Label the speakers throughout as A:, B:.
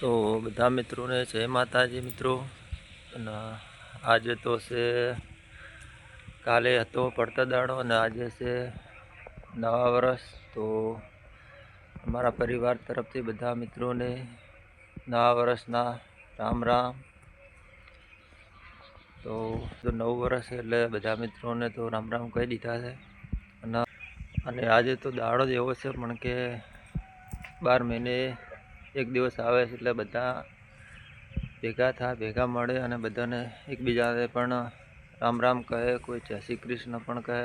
A: તો બધા મિત્રોને જય માતાજી મિત્રો. અને આજે તો છે, કાલે હતો પડતા દાડો અને આજે છે નવા વર્ષ. તો અમારા પરિવાર તરફથી બધા મિત્રોને નવા વર્ષના રામ રામ. તો જો નવું વર્ષ એટલે બધા મિત્રોને તો રામ રામ કહી દીધા છે. અને અને આજે તો દાડો જ એવો છે, પણ કે બાર મહિને એક દિવસ આવે એટલે બધા ભેગા થાય ભેગા મળે અને બધાને એકબીજાને પણ રામ રામ કહે, કોઈ જય શ્રી કૃષ્ણ પણ કહે,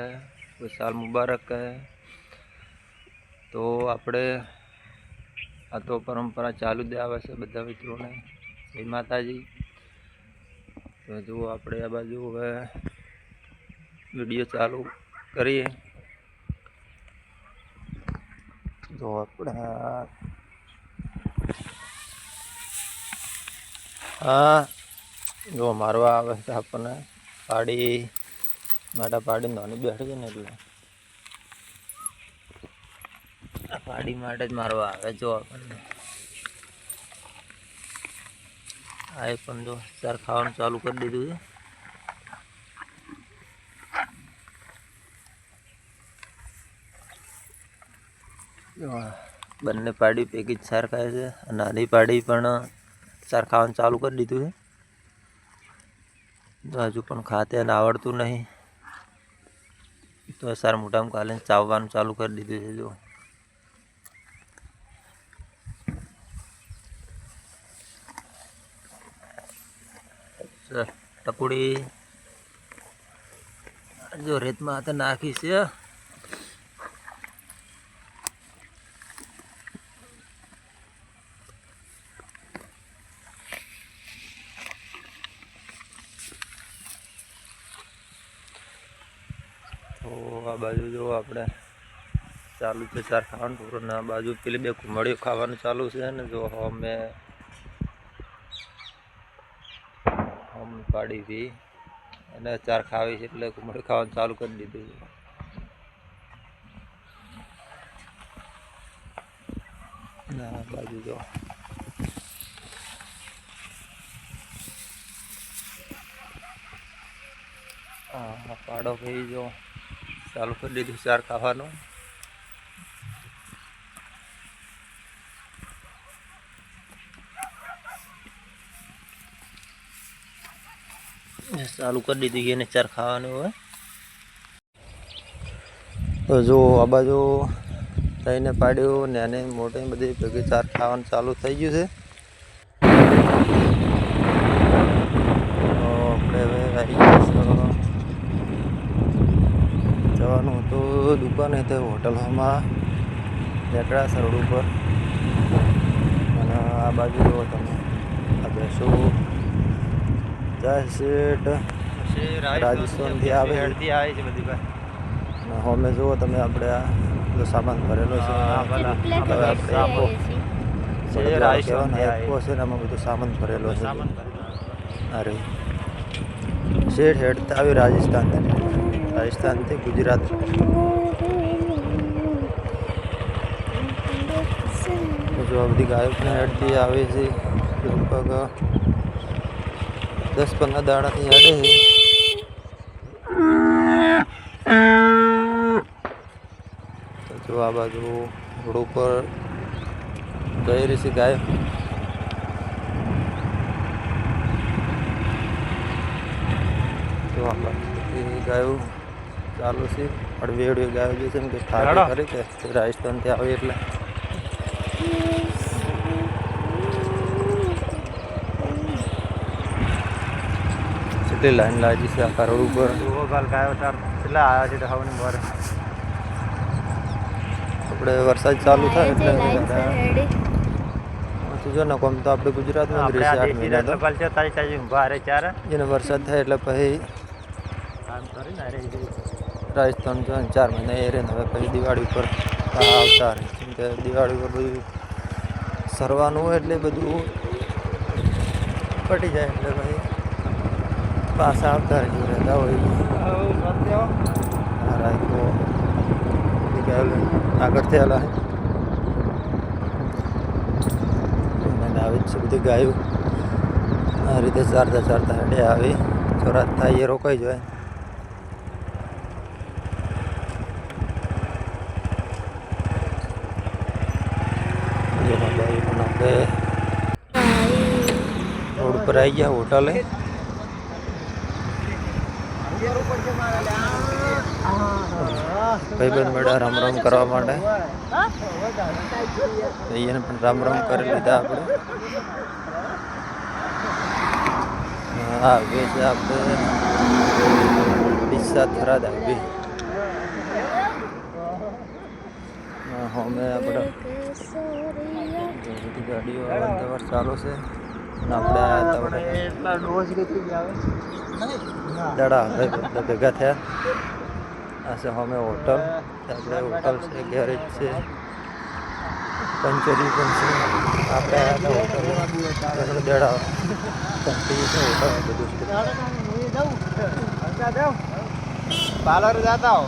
A: કોઈ સાલ મુબારક કહે. તો આપણે આ તો પરંપરા ચાલુ જ આવે છે બધા મિત્રોને. જય માતાજી. તો જુઓ આપણે આ બાજુ હવે વીડિયો ચાલુ કરીએ. તો આપણે હા જો મારવા આવે છે આપણને. પાડી માટા પાડીને નાની બેઠ છે ને એટલે. પાડી માટે જ મારવા આવે જો આપણને. આ એક પણ જો ચાર ખાવાનું ચાલુ કરી દીધું છે. બંને પાડી પૈકી જ સાર ખાય છે. નાની પાડી પણ સાર ખાવાનું ચાલુ કરી દીધું છે. તો હજુ પણ ખાતે એને આવડતું નહીં. તો સાર મોટામાં કાલે ચાવવાનું ચાલુ કરી દીધું છે જો ટપુડી. જો રેતમાં હાથે નાખી છે તો આ બાજુ જો આપણે ચાલુ છે ચાર ખાવાનું પૂરું આ બાજુ પેલી બે ઘુમડીઓ ખાવાનું ચાલુ છે ને જો અમે હમ પાડી હતી. અને ચાર ખાવી છે એટલે ઘુમડી ખાવાનું ચાલુ કરી દીધું છે. આ બાજુ જો. હા પાડો ભાઈ જો. ચાલુ કરી દીધું ચાર ખાવાનું. ચાલુ કરી દીધું એને ચાર ખાવાનું હોય તો જો આ બાજુ થઈને પાડ્યું ને એને મોટે બધી ભેગી ચાર ખાવાનું ચાલુ થઈ ગયું છે તો આપણે હવે આવી ગયા છો જવાનું હતું દુકાને તે હોટલમાં લેકડા સરોડ ઉપર. અને આ બાજુ જુઓ તમે આ શું જય શેઠ. રાજસ્થાનથી આવે. છે.
B: આવે છે બધી
A: અને હોમે જુઓ તમે આપણે આ બધો સામાન ભરેલો છે.
B: હા,
A: હવે આપણે આપો.
B: છે
A: ને આમાં બધો સામાન ભરેલો છે.
B: સામાન
A: અરે. શેઠ હેડતા આવી રાજસ્થાન. રાજસ્થાનથી ગુજરાત. જો આ બધી ગાયો હેડતી આવે છે, લગભગ દસ પંદર દાડાથી હેડે છે. જો આ બાજુ રોડ ઉપર ગઈ રહી છે ગાય. તો ગાયો ચાલુ છે. પણ વેડિયો ગાયો છે ને કે. થાકી કરી કે તે રાજસ્થાનથી આવે એટલે. કેટલી લાઈન લાગી છે આખા રોડ ઉપર?
B: કેટલા આવ્યા છે હવાની બાર
A: આપણે વરસાદ ચાલુ થાય એટલે જો ને કોમ તો આપણે ગુજરાતમાં જ રહેશે આઠ મહિના
B: છે
A: જેને વરસાદ થાય એટલે પછી રાજસ્થાન જો ચાર મહિના એ રહે હવે પછી દિવાળી ઉપર આવતા રહે. કેમ કે દિવાળી ઉપર બધું સરવાનું હોય એટલે બધું પટી જાય એટલે પછી પાછા આવતા રહે રહેતા હોય આગળ થયેલા આવી છે બધી ગાયું. આ રીતે ચારતા ચારતા હેઠે આવી. થોડા થાય એ રોકાઈ જાય. જેમાં ગાયું પણ આપણે રોડ પર આવી ગયા હોટલે ભાઈબંધ મેળા રામ રામ કરવા માટે એને પણ રામ રામ કરી લીધા આપણે હા આવે છે આપણે પિસ્સા થરાદ આવી અમે આપણે બધી ગાડીઓ અવર ચાલુ છે. અને આપણે
B: એટલા ડોઝ કેટલી આવે
A: દાડા ભેગા થયા. આ છે હોમે હોટલ. આપણે હોટલ છે, ગેરેજ છે. પંચરી પણ છે. આપણે હોટલ દાડા પંચરી છે, હોટલ બધું છે.
B: પાર્લર જતા હો